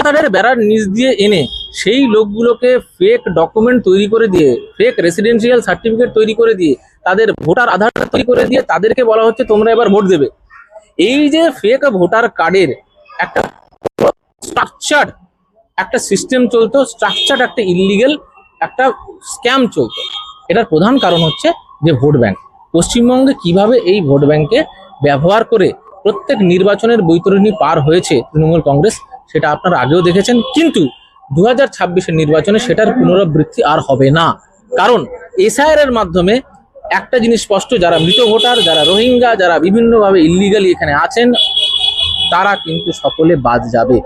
এসআইআরের বেড়ার নিচ দিয়ে এনে সেই লোকগুলোকে ফেক ডকুমেন্ট তৈরি করে দিয়ে ফেক রেসিডেন্সিয়াল সার্টিফিকেট তৈরি করে দিয়ে, তাদের ভোটার আধার তৈরি করে দিয়ে তাদেরকে বলা হচ্ছে তোমরা এবার ভোট দেবে। এই যে ফেক ভোটার কার্ডের একটা স্ট্রাকচার একটা সিস্টেম চলতো স্ট্রাকচার একটা ইলিগেল একটা স্ক্যাম চলতো। এটার প্রধান কারণ হচ্ছে যে ভোট ব্যাংক। পশ্চিমবঙ্গে কীভাবে এই ভোট ব্যাংকে ব্যবহার করে প্রত্যেক নির্বাচনের বৈতরণী পার হয়েছে তৃণমূল কংগ্রেস সেটা আপনারা আগেও দেখেছেন, কিন্তু দু হাজার নির্বাচনে সেটার পুনরাবৃত্তি আর হবে না। কারণ এসআইআর এর মাধ্যমে একটা জিনিস স্পষ্ট, যারা মৃত ভোটার, যারা রোহিঙ্গা, যারা বিভিন্নভাবে ইলিগালি এখানে আছেন, তারা কিন্তু সকলে বাদ যাবে।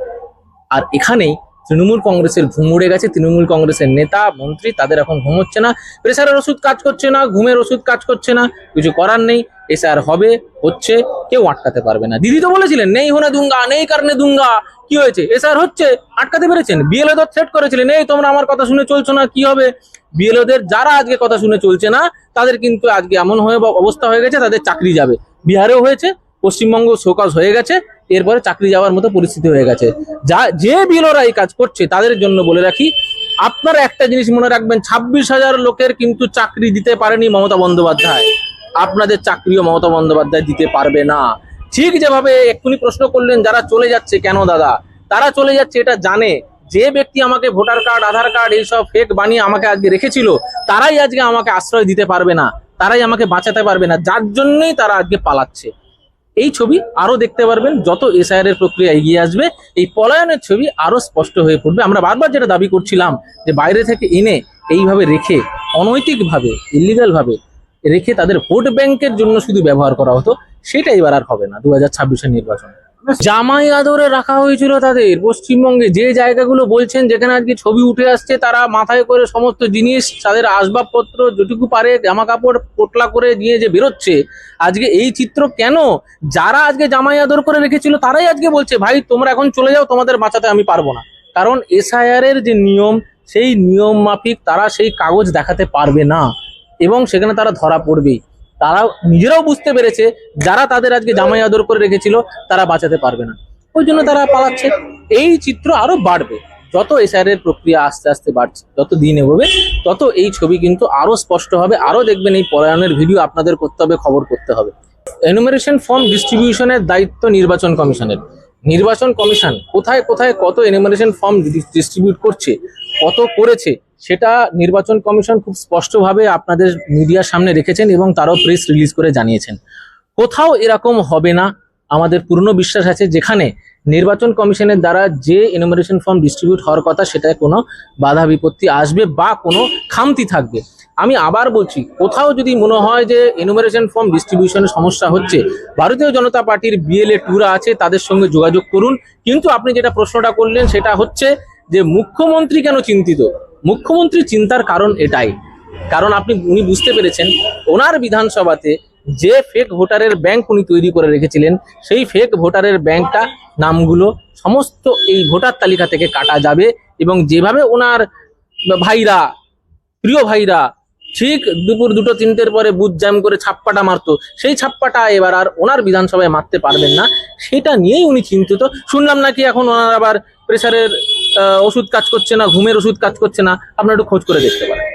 আর এখানেই তৃণমূল কংগ্রেসের ঘুম উড়ে গেছে, তৃণমূল কংগ্রেসের নেতা, মন্ত্রী, তাদের এখন ঘুম হচ্ছে না। প্রেশারের ওষুধ কাজ করছে না, ঘুমের ওষুধ কাজ করছে না, কিছু করার নেই, এসআর হবে, হচ্ছে, কেউ আটকাতে পারবে না। দিদি তো বলেছিলেন, নেই হোনে দুঙ্গা, নেই কারণে দুঙ্গা, কি হয়েছে? এসআর হচ্ছে, আটকাতে পেরেছেন? বিএলওদের থ্রেট করেছিলেন, এই তোমরা আমার কথা শুনে চলছো না, কি হবে? বিএলওদের যারা আজকে কথা শুনে চলছে না, তাদের কিন্তু আজকে এমন হয়ে অবস্থা হয়ে গেছে, তাদের চাকরি যাবে। বিহারেও হয়েছে পশ্চিমবঙ্গ শোকাজ হয়ে গেছে, এরপরে চাকরি যাওয়ার মতো পরিস্থিতি হয়ে গেছে। যা, যে বিএলওরা এই কাজ করছে, তাদের জন্য বলে রাখি, আপনারা একটা জিনিস মনে রাখবেন, ছাব্বিশ হাজার লোকের কিন্তু চাকরি দিতে পারেনি মমতা বন্দ্যোপাধ্যায়। আপনাদের চাকরিও মমতা বন্দ্যোপাধ্যায় দিতে পারবে না। ঠিক যেভাবে এক্ষুনি প্রশ্ন করলেন, যারা চলে যাচ্ছে, কেন দাদা? তারা চলে যাচ্ছে, এটা জানে। যে ব্যক্তি আমাকে ভোটার কার্ড, আধার কার্ড, এইসব ফেক বানিয়ে আমাকে আজকে রেখেছিল, তারাই আজকে আমাকে আশ্রয় দিতে পারবে না, তারাই আমাকে বাঁচাতে পারবে না, যার জন্যই তারা আজকে পালাচ্ছে। এই ছবি আরও দেখতে পারবেন, যত এসআইআর এর প্রক্রিয়া এগিয়ে আসবে, এই পলায়নের ছবি আরও স্পষ্ট হয়ে পড়বে আমরা বারবার যেটা দাবি করছিলাম যে বাইরে থেকে এনে এইভাবে রেখে, অনৈতিকভাবে ইলিগাল ভাবে রেখে তাদের ভোট ব্যাংকের জন্য শুধু ব্যবহার করা হতো, সেটা এবার আর হবে না, দু হাজার ছাব্বিশের নির্বাচনে। জামাই আদরে রাখা হয়েছিল তাদের। পশ্চিমবঙ্গে যে জায়গাগুলো বলছেন, যেখানে আজকে ছবি উঠে আসছে, তারা মাথায় করে সমস্ত জিনিস, তাদের আসবাবপত্র, যেটুকু পারে জামা কাপড় পোটলা করে নিয়ে যে বেরোচ্ছে, আজকে এই চিত্র কেন? যারা আজকে জামাই আদর করে রেখেছিল, তারাই আজকে বলছে, ভাই, তোমরা এখন চলে যাও, তোমাদের বাঁচাতে আমি পারব না। কারণ এসআইআর এর যে নিয়ম, সেই নিয়ম মাফিক তারা সেই কাগজ দেখাতে পারবে না। এবং সেখানে তারা ধরা পড়বেই। তারা নিজেরাও বুঝতে পেরেছে যারা তাদের আজকে জামাই আদর করে রেখেছিল, তারা বাঁচাতে পারবে না। ওই জন্য তারা পালাচ্ছে। এই চিত্র আরও বাড়বে। যত এসআর এর প্রক্রিয়া আস্তে আস্তে বাড়ছে, যত দিন এগোবে, তত এই ছবি কিন্তু আরও স্পষ্ট হবে। আরও দেখবেন এই পলায়নের ভিডিও আপনাদের করতে হবে, খবর করতে হবে। এনুমারেশন ফর্ম ডিস্ট্রিবিউশনের দায়িত্ব নির্বাচন কমিশনের। নির্বাচন কমিশন কোথায় কোথায় কত এনুমারেশন ফর্ম ডিস্ট্রিবিউট করছে, কত করেছে সেটা নির্বাচন কমিশন খুব স্পষ্টভাবে আপনাদের মিডিয়ার সামনে রেখেছেন এবং তারাও প্রেস রিলিজ করে জানিয়েছেন। কোথাও এরকম হবে না। আমাদের পূর্ণ বিশ্বাস আছে যেখানে নির্বাচন কমিশনের দ্বারা যে এনুমারেশন ফর্ম ডিস্ট্রিবিউট হওয়ার কথা সেটায় কোনো বাধা বিপত্তি আসবে বা কোনো খামতি থাকবে। আমি আবার বলছি, কোথাও যদি মনে হয় যে এনুমারেশন ফর্ম ডিস্ট্রিবিউশনের সমস্যা হচ্ছে, ভারতীয় জনতা পার্টির বিএলএ টুরা আছে, তাদের সঙ্গে যোগাযোগ করুন। কিন্তু আপনি যেটা প্রশ্নটা করলেন সেটা হচ্ছে যে মুখ্যমন্ত্রী কেন চিন্তিত? মুখ্যমন্ত্রী চিন্তার কারণ এটাই। কারণ আপনি, উনি বুঝতে পেরেছেন, ওনার বিধানসভাতে যে ফেক ভোটারের ব্যাংক উনি তৈরি করে রেখেছিলেন, সেই ফেক ভোটারের ব্যাংকটা নামগুলো সমস্ত এই ভোটার তালিকা থেকে কাটা যাবে এবং যেভাবে ওনার ভাইরা, প্রিয় ভাইরা ঠিক দুপুর দুটো তিনটের পরে বুথ জ্যাম করে ছাপ্পাটা মারতো, সেই ছাপ্পাটা এবার আর ওনার বিধানসভায় মারতে পারবেন না। সেটা নিয়েই উনি চিন্তিত। শুনলাম নাকি এখন ওনার আবার প্রেসারের ওষুধ কাজ করছে না, ঘুমের ওষুধ কাজ করছে না, আপনারা একটু খোঁজ করে দেখতে পারেন।